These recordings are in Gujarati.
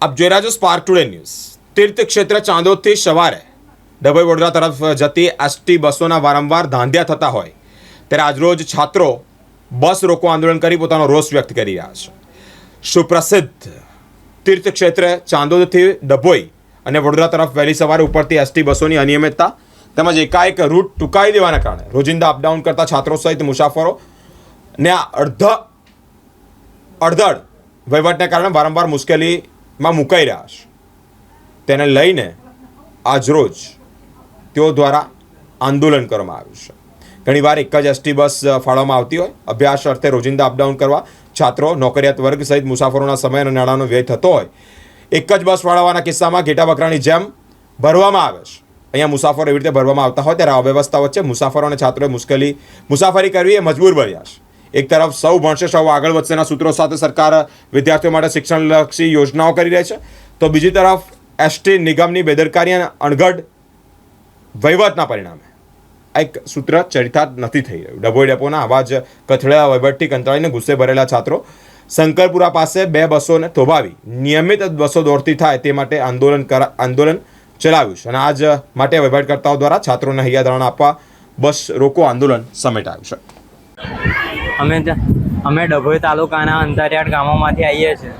આપ જોઈ રહ્યા છો સ્પાર્ક ટુડે ન્યૂઝ તીર્થ ક્ષેત્ર ચાંદોદથી સવારે ડભોઈ વડોદરા તરફ જતી એસટી બસોના વારંવાર ધાંધ્યા થતા હોય ત્યારે આજરોજ છાત્રો બસ રોકો આંદોલન કરી પોતાનો રોષ વ્યક્ત કરી રહ્યા છે સુપ્રસિદ્ધ તીર્થક્ષેત્ર ચાંદોદથી ડભોઈ અને વડોદરા તરફ વહેલી સવારે ઉપરથી એસટી બસોની અનિયમિતતા તેમજ એકાએક રૂટ ટૂંકાવી દેવાના કારણે રોજિંદા અપડાઉન કરતા છાત્રો સહિત મુસાફરો ને આ અડધ અડધડ વહીવટને કારણે વારંવાર મુશ્કેલીમાં મુકાઈ રહ્યા છે. તેને લઈને આજરોજ તેઓ દ્વારા આંદોલન કરવામાં આવ્યું છે. ઘણીવાર એક જ એસટી બસ ફાળવવામાં આવતી હોય. અભ્યાસ અર્થે રોજિંદા અપડાઉન કરવા છાત્રો, નોકરિયાત વર્ગ સહિત મુસાફરોના સમય અને નાણાંનો વ્યય થતો હોય. એક જ બસ ફાળવવાના કિસ્સામાં ઘેટા બકરાની જેમ ભરવામાં આવે છે. અહીંયા મુસાફરો એવી રીતે ભરવામાં આવતા હોય. ત્યારે અવ્યવસ્થા વચ્ચે મુસાફરો અને છાત્રોએ મુશ્કેલી, મુસાફરી કરવી એ મજબૂર બન્યા છે. એક તરફ સૌ ભણશે, સૌ આગળ વધશેના સૂત્રો સાથે સરકાર વિદ્યાર્થીઓ માટે શિક્ષણલક્ષી યોજનાઓ કરી રહી છે. તો બીજી તરફ એસટી નિગમની બેદરકારી અને અણઘડ વહીવટના પરિણામે. એક સૂત્ર ચરિતાર્થ નથી થઈ રહ્યું. ડભોઈ ડેપોના આવા જ કથળેલા વહીવટથી કંટાળીને ગુસ્સે ભરેલા છાત્રો શંકરપુરા પાસે બે બસોને થોભાવી. નિયમિત બસો દોડતી થાય તે માટે આંદોલન કરા, આંદોલન ચલાવ્યું છે અને આજ માટે વહીવટકર્તાઓ દ્વારા છાત્રોને હૈયાધારણા આપવા બસ રોકો આંદોલન સમેટાયું છે. અમે અમે ડભોઈ તાલુકાના અંતરિયાળ ગામોમાંથી આવીએ છીએ.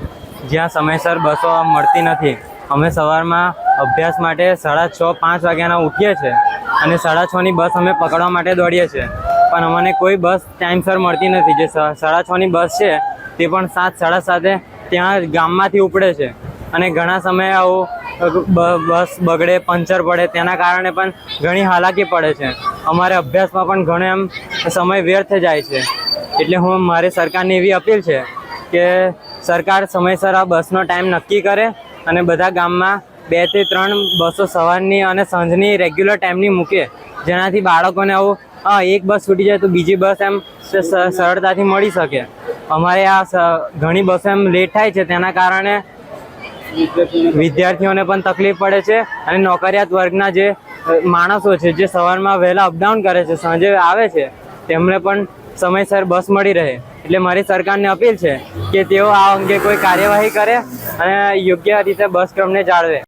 જ્યાં સમયસર બસો મળતી નથી. અમે સવારમાં અભ્યાસ માટે સાડા છ, પાંચ વાગ્યાના ઉઠીએ છીએ અને સાડા છની બસ અમે પકડવા માટે દોડીએ છીએ. પણ અમને કોઈ બસ ટાઈમસર મળતી નથી. જે સાડા છની બસ છે, તે પણ સાત, સાડા સાતે ત્યાં ગામમાંથી ઉપડે છે. અને ઘણા સમયે આવું બસ બગડે, પંચર પડે, તેના કારણે પણ ઘણી હાલાકી પડે છે. અમારે અભ્યાસમાં પણ ઘણો એમ સમય વ્યર્થ જાય છે. એટલે હું મારી સરકારને એવી અપીલ છે કે સરકાર સમયસર આ બસનો ટાઈમ નક્કી કરે અને બધા ગામમાં બેથી ત્રણ બસો સવારની અને સાંજની રેગ્યુલર ટાઈમની મૂકે. જેનાથી બાળકોને આવું, હા, એક બસ છૂટી જાય તો બીજી બસ એમ સરળતાથી મળી શકે. અમારે આ ઘણી બસો એમ લેટ થાય છે તેના કારણે વિદ્યાર્થીઓને પણ તકલીફ પડે છે અને નોકરિયાત વર્ગના જે માણસો છે જે સવારમાં વહેલા અપડાઉન કરે છે, સાંજે આવે છે, તેમને પણ સમયસર બસ મળી રહે. એટલે મારી સરકારને અપીલ છે કે તેઓ આ અંગે કોઈ કાર્યવાહી કરે અને યોગ્ય રીતે બસ ક્રમને જાળવે.